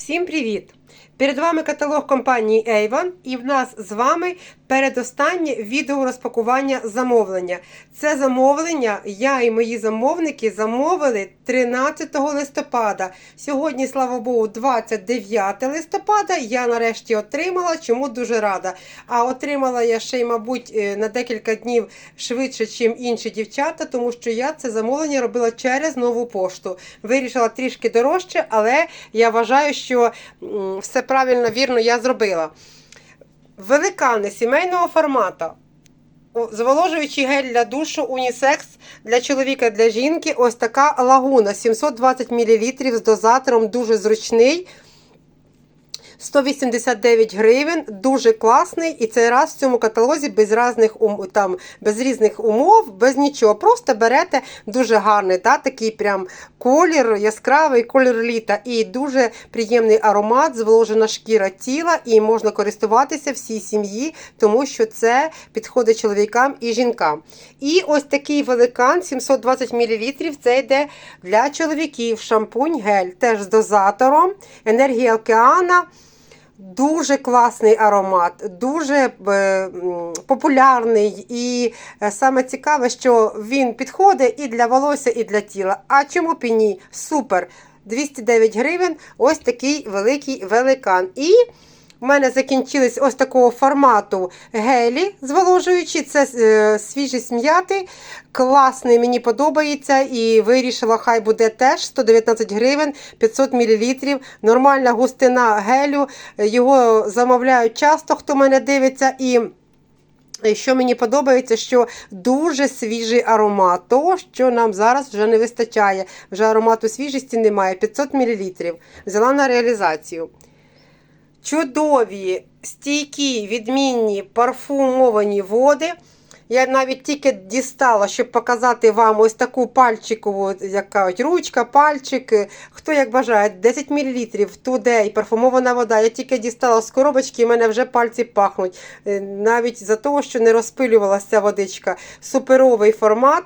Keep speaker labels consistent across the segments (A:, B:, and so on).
A: Всім привіт! Перед вами каталог компанії Avon і в нас з вами передостаннє відео розпакування замовлення. Це замовлення я і мої замовники замовили 13 листопада. Сьогодні, слава Богу, 29 листопада. Я нарешті отримала, чому дуже рада. А отримала я ще й, мабуть, е, на декілька днів швидше, ніж інші дівчата, тому що я це замовлення робила через нову пошту. Вирішила трішки дорожче, але я вважаю, що все правильно, вірно я зробила. Великани сімейного формату. Зволожуючий гель для душу унісекс для чоловіка, для жінки. Ось така лагуна 720 мл з дозатором, дуже зручний. 189 гривень, дуже класний. І цей раз в цьому каталозі без різних, ум, там, без різних умов, без нічого. Просто берете дуже гарний, да, такий прям колір, яскравий колір літа. І дуже приємний аромат, зволожена шкіра тіла, і можна користуватися всій сім'ї, тому що це підходить чоловікам і жінкам. І ось такий великан 720 мл. Це йде для чоловіків. Шампунь гель теж з дозатором, енергія океана. Дуже класний аромат, дуже е, популярний. І е, саме цікаве, що він підходить і для волосся, і для тіла. А чому б? Супер! 209 гривень, ось такий великий великан. І в мене закінчились ось такого формату гелі зволожуючі. Це е, свіжість м'яти. Класний, мені подобається. І вирішила, хай буде теж 119 гривень 500 мл. Нормальна густина гелю. Його замовляють часто, хто мене дивиться. І і що мені подобається, що дуже свіжий аромат. Того, що нам зараз вже не вистачає. Вже аромату свіжості немає. 500 мл. Взяла на реалізацію. Чудові, стійкі, відмінні парфумовані води. Я навіть тільки дістала, щоб показати вам ось таку пальчикову, як ручка, пальчик. Хто як бажає, 10 мл тудей, парфумована вода. Я тільки дістала з коробочки, і мене вже пальці пахнуть. Е, Навіть за того, що не розпилювалася водичка. Суперовий формат.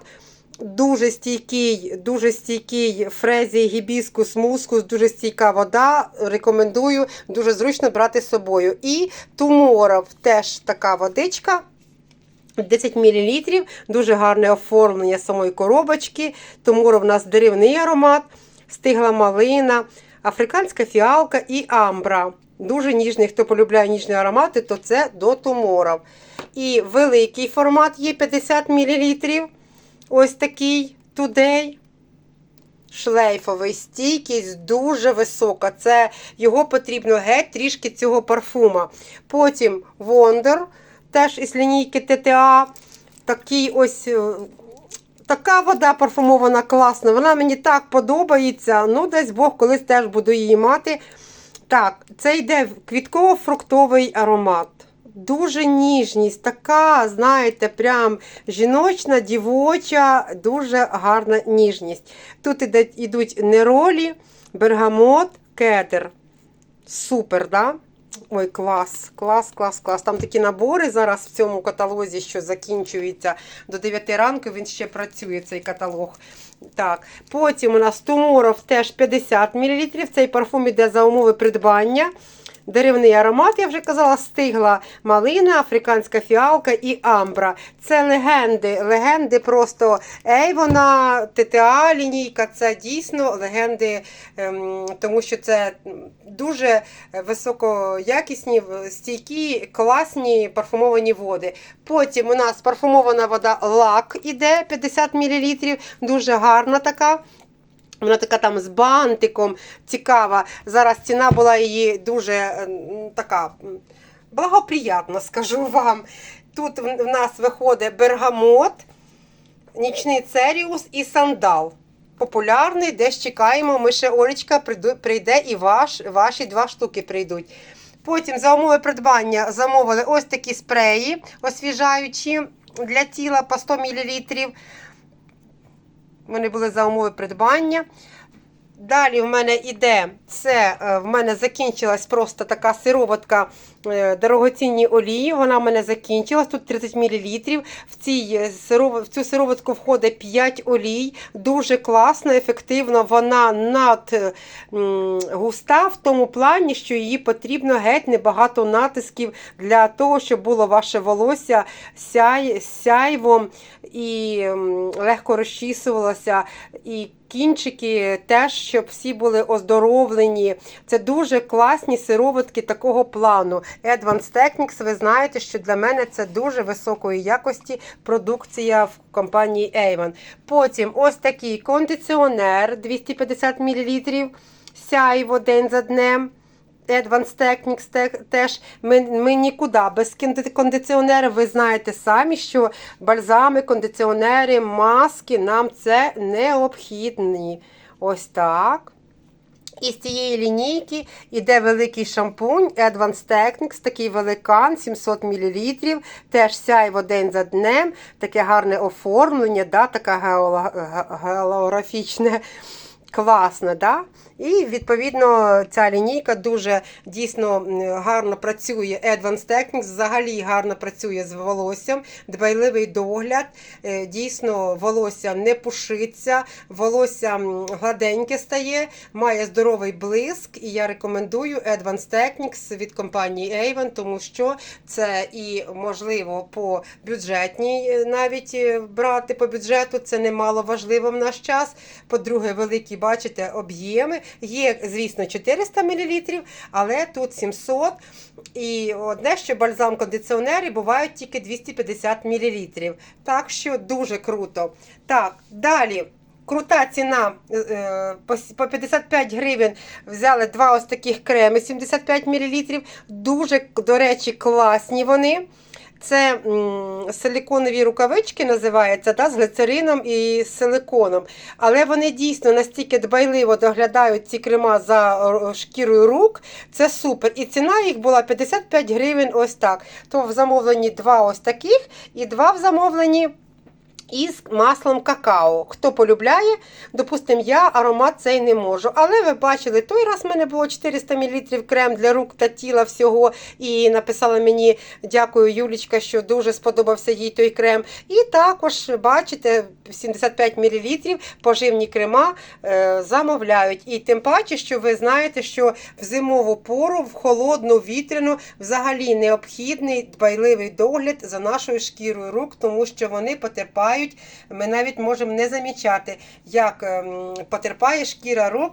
A: Дуже стійкий, дуже стійкий фрезій, гібіскус, мускус, дуже стійка вода. Рекомендую, дуже зручно брати з собою. І туморов теж така водичка. 10 мл, дуже гарне оформлення самої коробочки. Туморов у нас деревний аромат, стигла малина, африканська фіалка і амбра. Дуже ніжний, хто полюбляє ніжні аромати, то це до туморов. І великий формат є 50 мл. Ось такий тудей. Шлейфовий стійкість дуже висока. Це його потрібно геть трішки цього парфума. Потім Wonder, теж із лінійки ТТА. Такий ось. е, Така вода парфумована класна. Вона мені так подобається. Ну, десь Бог колись теж буду її мати. Так, це йде квітково-фруктовий аромат. Дуже ніжність, така, знаєте, прям жіночна, дівоча, дуже гарна ніжність. Тут йдуть неролі, бергамот, кедр. Супер, да? Ой, клас, клас, клас, клас. Там такі набори зараз в цьому каталозі, що закінчується до 9 ранку, він ще працює, цей каталог. Так, Потім у нас Туморов теж 50 мл. Цей парфум іде за умови придбання. Деревний аромат, я вже казала, стигла малина, африканська фіалка і амбра. Це легенди. Легенди просто Ейвона, ТТА лінійка. Це дійсно легенди, ем, тому що це дуже високоякісні, стійкі, класні парфумовані води. Потім у нас парфумована вода лак іде 50 мл. Дуже гарна така. Вона така там з бантиком цікава. Зараз ціна була її дуже е, така благоприятна, скажу вам. Тут в нас виходить бергамот, нічний церіус і сандал. Популярний, десь чекаємо. Ми ще Олечка прийде і ваш, ваші два штуки прийдуть. Потім за умови придбання замовили ось такі спреї освіжаючі для тіла по 100 мл. Вони були за умови придбання. Далі в мене іде це, е, в мене закінчилась просто така сироватка е, дорогоцінні олії. Вона в мене закінчилась. Тут 30 мл. В, е, в цю сироватку входить 5 олій. Дуже класно, ефективно. Вона над е, густа в тому плані, що її потрібно геть небагато натисків для того, щоб було ваше волосся сяй, сяйвом і легко розчісувалося. І кінчики теж, щоб всі були оздоровлені. Це дуже класні сироватки такого плану. Advanced Technics, ви знаєте, що для мене це дуже високої якості продукція в компанії Avon. Потім ось такий кондиціонер 250 мл, сяйво день за днем. Advanced Techniques те- теж ми, ми нікуди без кондиціонера. Ви знаєте самі, що бальзами, кондиціонери, маски нам це необхідні. Ось так. І з цієї лінійки йде великий шампунь Advanced Techniques, такий великан, 700 мл. Теж сяйво день за днем, таке гарне оформлення, да, таке геола- ге- геолографічне. Класно, да? І відповідно ця лінійка дуже дійсно гарно працює. Advanced Techniques взагалі гарно працює з волоссям, дбайливий догляд. Е, Дійсно, волосся не пушиться, волосся гладеньке стає, має здоровий блиск. І я рекомендую Advanced Techniques від компанії Avon, тому що це і можливо по бюджетній е, навіть е, брати по бюджету. Це немало важливо в наш час. По-друге, великі, бачите, об'єми. Є, звісно, 400 мл, але тут 700 І одне, що бальзам кондиціонери бувають тільки 250 мл. Так що дуже круто. Так, далі. Крута ціна е, е, по по 55 гривень взяли два ось таких креми 75 мл. Дуже, до речі, класні вони. Це силиконові рукавички називаються та, з глицерином і силиконом. Але вони дійсно настільки дбайливо доглядають ці крема за шкірою рук. Це супер. І ціна їх була 55 гривень ось так. То в замовленні два ось таких і два в замовленні. Із маслом какао. Хто полюбляє, допустимо, я аромат цей не можу. Але ви бачили, той раз в мене було 400 мл крем для рук та тіла всього. І написала мені дякую, Юлічка, що дуже сподобався їй той крем. І також, бачите, 75 мл поживні крема е, замовляють. І тим паче, що ви знаєте, що в зимову пору, в холодну, вітряну, взагалі необхідний дбайливий догляд за нашою шкірою рук, тому що вони потерпають. Ми навіть можемо не замічати, як ем, потерпає шкіра рук.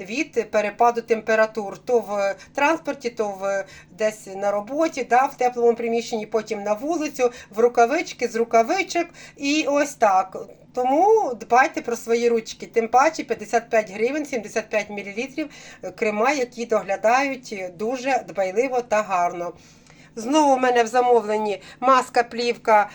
A: Від перепаду температур то в транспорті, то в десь на роботі, да, в теплому приміщенні, потім на вулицю, в рукавички з рукавичок. І ось так. Тому дбайте про свої ручки. Тим паче 55 гривень, 75 мл крема, які доглядають дуже дбайливо та гарно. Знову в мене в замовленні маска плівка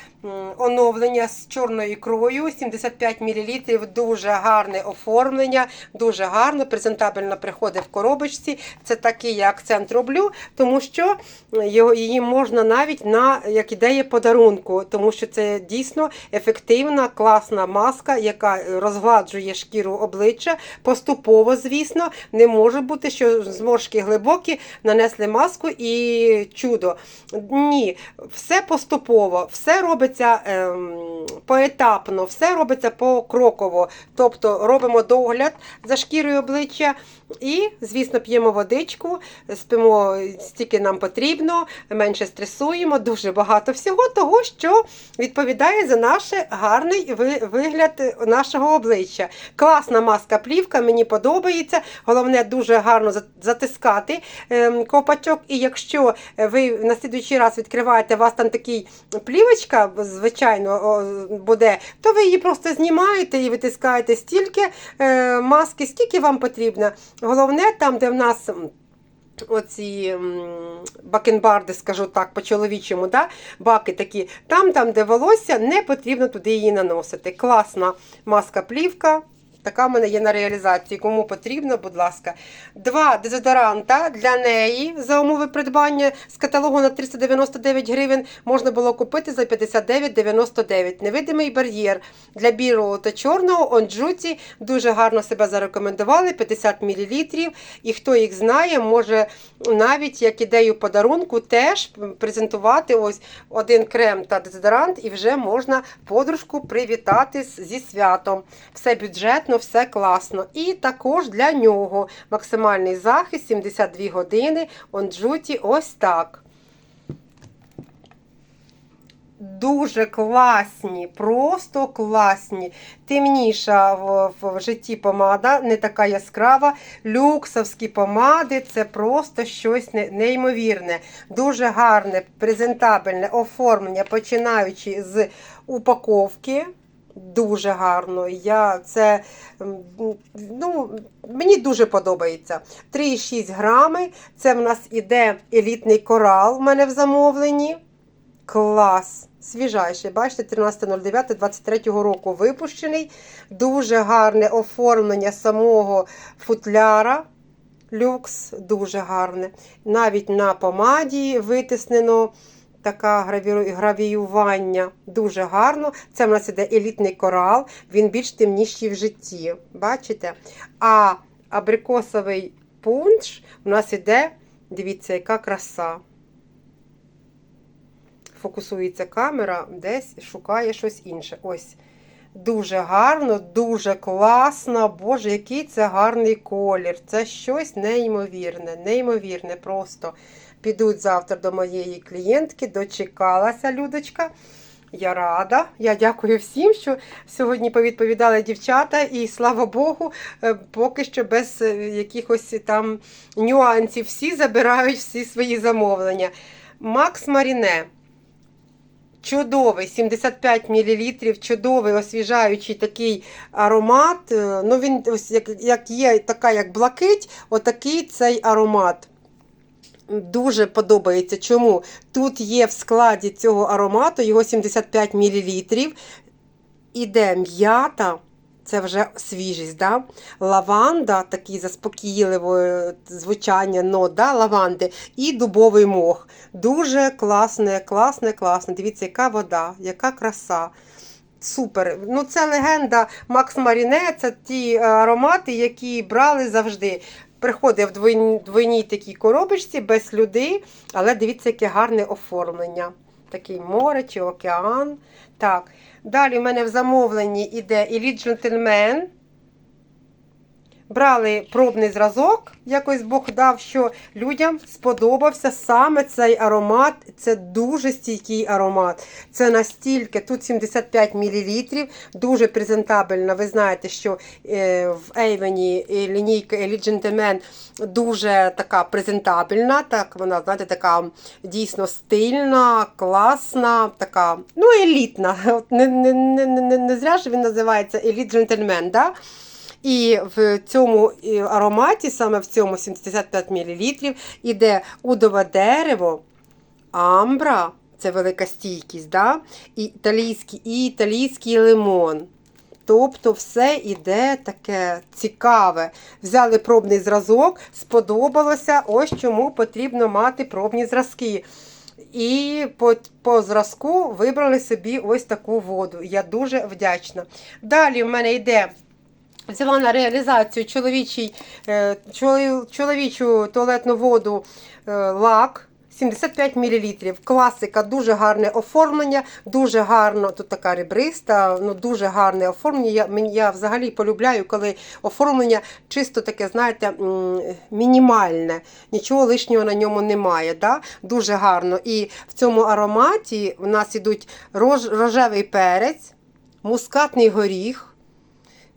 A: оновлення з чорною ікрою, 75 мл, дуже гарне оформлення, дуже гарно, презентабельно приходить в коробочці. Це такий я акцент роблю, тому що його, її можна навіть на як ідея подарунку, тому що це дійсно ефективна, класна маска, яка розгладжує шкіру обличчя. Поступово, звісно, не може бути, що зморшки глибокі, нанесли маску і чудо. Ні, все поступово, все робиться ем, поетапно, все робиться покроково. Тобто робимо догляд за шкірою обличчя і, звісно, п'ємо водичку, спимо стільки нам потрібно, менше стресуємо, дуже багато всього того, що відповідає за наш гарний вигляд нашого обличчя. Класна маска плівка, мені подобається. Головне, дуже гарно затискати ем, ковпачок. І якщо ви на слідуючий раз відкриваєте, у вас там такий плівочка, звичайно, буде, то ви її просто знімаєте і витискаєте стільки е, маски, скільки вам потрібно. Головне, там, де в нас. Оці бакенбарди, скажу так, по-чоловічому, да? баки такі, там, там, де волосся, не потрібно туди її наносити. Класна маска плівка. Така в мене є на реалізації. Кому потрібно, будь ласка. Два дезодоранта для неї за умови придбання з каталогу на 399 гривень можна було купити за 59,99. Невидимий бар'єр для білого та чорного онджуті дуже гарно себе зарекомендували 50 мл. І хто їх знає, може навіть як ідею подарунку теж презентувати ось один крем та дезодорант, і вже можна подружку привітати зі святом. Все бюджетно, все класно. І також для нього максимальний захист 72 години. Онджуті ось так. Дуже класні, просто класні. Темніша в, в житті помада, не така яскрава. Люксовські помади це просто щось не- неймовірне. Дуже гарне, презентабельне оформлення, починаючи з упаковки. Дуже гарно. Я це ну, мені дуже подобається. 3,6 грами. Це в нас іде елітний корал в мене в замовленні. Клас! Свіжайший, бачите, 13.09.23 року випущений. Дуже гарне оформлення самого футляра. Люкс, дуже гарне. Навіть на помаді витиснено така гравіювання. Дуже гарно. Це в нас іде елітний корал, він більш темніший в житті. Бачите? А абрикосовий пунш у нас іде, дивіться, яка краса фокусується камера, десь шукає щось інше. Ось. Дуже гарно, дуже класно. Боже, який це гарний колір. Це щось неймовірне, неймовірне просто. Підуть завтра до моєї клієнтки, дочекалася Людочка. Я рада. Я дякую всім, що сьогодні повідповідали дівчата, і слава Богу, е, поки що без е, якихось там нюансів. Всі забирають всі свої замовлення. Макс Маріне. Чудовий, 75 мл, чудовий освіжаючий такий аромат. Е, Ну, він як, як є така, як блакить, отакий цей аромат. Дуже подобається. Чому? Тут є в складі цього аромату його 75 мл. Іде м'ята, це вже свіжість. Да? Лаванда, такий заспокійливе звучання нот, да? лаванди, і дубовий мох. Дуже класне, класне, класне. Дивіться, яка вода, яка краса. Супер. Ну, це легенда Макс Маріне, це ті е, аромати, які брали завжди. Приходить в двойній, двойній такій коробочці без людей, але дивіться, яке гарне оформлення. Такий море чи океан. Так. Далі в мене в замовленні іде Elite Gentleman. Брали пробний зразок, якось Бог дав, що людям сподобався саме цей аромат. Це дуже стійкий аромат. Це настільки, тут 75 мл, дуже презентабельна. Ви знаєте, що е, в Avon лінійка Elite Gentleman дуже така презентабельна. Так, вона, знаєте, така дійсно стильна, класна, така, ну, елітна. От Не, не, не, не, не зря ж він називається Elite Gentleman, да? І в цьому ароматі, саме в цьому 75 мл, іде удове дерево, амбра, це велика стійкість, да? і, італійський, і італійський лимон. Тобто все іде таке цікаве. Взяли пробний зразок, сподобалося, ось чому потрібно мати пробні зразки. І по, по зразку вибрали собі ось таку воду. Я дуже вдячна. Далі в мене йде Взяла на реалізацію чоловічий, е, чоловічу туалетну воду е, лак 75 мл. Класика, дуже гарне оформлення, дуже гарно, тут така ребриста, ну дуже гарне оформлення. Я, я взагалі полюбляю, коли оформлення чисто таке, знаєте, мінімальне, нічого лишнього на ньому немає. Да? Дуже гарно. І в цьому ароматі в нас ідуть рож, рожевий перець, мускатний горіх.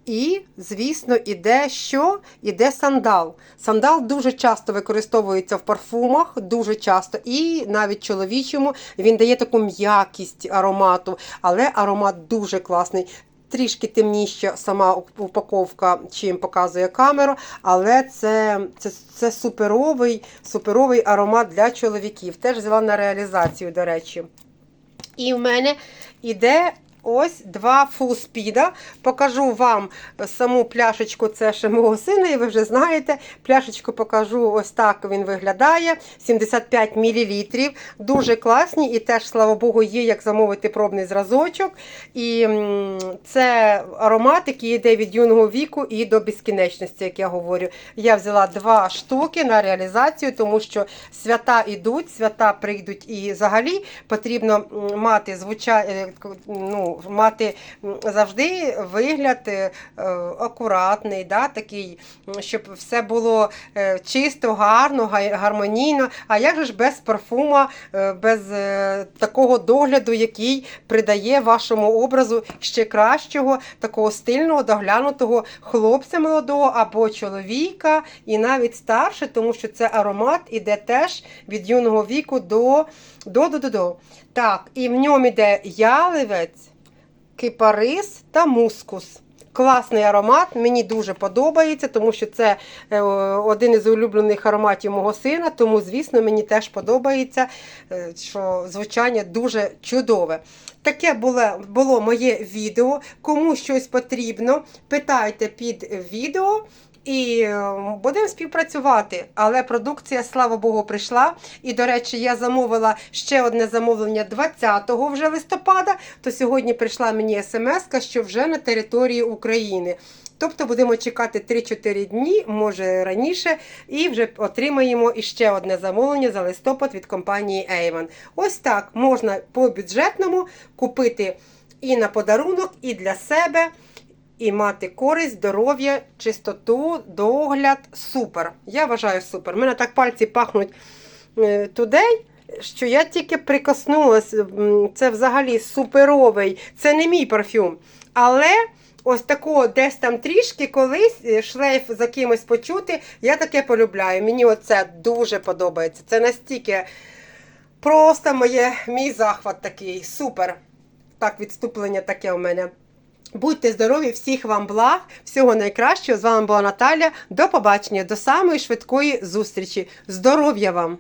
A: І, звісно, іде що? Іде сандал. Сандал дуже часто використовується в парфумах, дуже часто, і навіть чоловічому він дає таку м'якість аромату, але аромат дуже класний. Трішки темніша сама упаковка, чим показує камера, але це, це, це суперовий, суперовий аромат для чоловіків. Теж взяла на реалізацію, до речі. І в мене іде ось два фулспіда. Покажу вам саму пляшечку, це ще мого сина, і ви вже знаєте. Пляшечку покажу ось так він виглядає. 75 мл. Дуже класні, і теж, слава Богу, є як замовити пробний зразочок. І це аромат, який йде від юного віку і до безкінечності, як я говорю. Я взяла два штуки на реалізацію, тому що свята йдуть, свята прийдуть і взагалі потрібно мати звуча... е, ну, мати завжди вигляд е, е, акуратний, да, такий, щоб все було е, чисто, гарно, гармонійно. А як же ж без парфума, без такого догляду, який придає вашому образу ще кращого, такого стильного, доглянутого хлопця молодого або чоловіка, і навіть старше, тому що це аромат іде теж від юного віку до до до до. Так, і в ньому йде яливець, кипарис та мускус. Класний аромат, мені дуже подобається, тому що це е, один із улюблених ароматів мого сина. Тому, звісно, мені теж подобається, е, що звучання дуже чудове. Таке було, було моє відео. Кому щось потрібно, питайте під відео. І е, будемо співпрацювати. Але продукція, слава Богу, прийшла. І, до речі, я замовила ще одне замовлення 20 вже листопада. То сьогодні прийшла мені смс, що вже на території України. Тобто будемо чекати 3-4 дні, може раніше, і вже отримаємо іще одне замовлення за листопад від компанії Avon. Ось так можна по бюджетному купити і на подарунок, і для себе і мати користь, здоров'я, чистоту, догляд. Супер. Я вважаю супер. У мене так пальці пахнуть тудей, що я тільки прикоснулась. Це взагалі суперовий. Це не мій парфюм. Але. Ось такого десь там трішки колись е, шлейф за кимось почути, я таке полюбляю. Мені оце дуже подобається. Це настільки просто моє, мій захват такий. Супер. Так, відступлення таке у мене. Будьте здорові, всіх вам благ, всього найкращого. З вами була Наталя. До побачення, до самої швидкої зустрічі. Здоров'я вам!